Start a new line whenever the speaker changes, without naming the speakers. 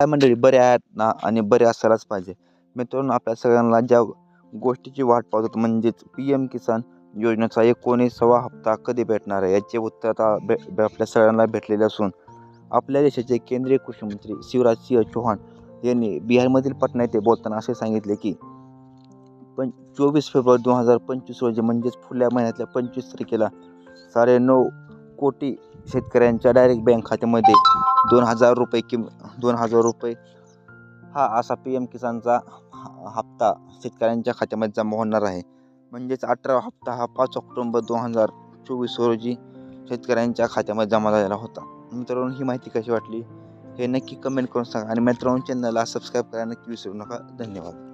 काय मंडळी बरे आहेत ना? आणि बरे असायलाच पाहिजे. मित्रांनो आपल्या सगळ्यांना ज्या गोष्टीची वाट पाहतो म्हणजेच पी एम किसान योजनेचा एकोणीसावा हप्ता कधी भेटणार आहे? याचे उत्तर आता भे आपल्या सगळ्यांना भेटलेले असून आपल्या देशाचे केंद्रीय कृषी मंत्री शिवराज सिंह चौहान यांनी बिहारमधील पटना येथे बोलताना असे सांगितले की पण चोवीस फेब्रुवारी दोन हजार पंचवीस रोजी म्हणजेच पुढल्या महिन्यातल्या पंचवीस तारखेला साडे नऊ कोटी शेतकऱ्यांच्या डायरेक्ट बँक खात्यामध्ये दोन हजार रुपये किम दोन हजार रुपये. हा असा पी एम किसानचा हप्ता शेतकऱ्यांच्या खात्यामध्ये जमा होणार आहे. म्हणजेच अठरा हप्ता हा पाच ऑक्टोंबर दोन हजार चोवीस रोजी शेतकऱ्यांच्या खात्यामध्ये जमा झालेला होता. मित्रांनो ही माहिती कशी वाटली हे नक्की कमेंट करून सांगा आणि मित्रांनो चॅनलला सबस्क्राईब करायला नक्की विसरू नका. धन्यवाद.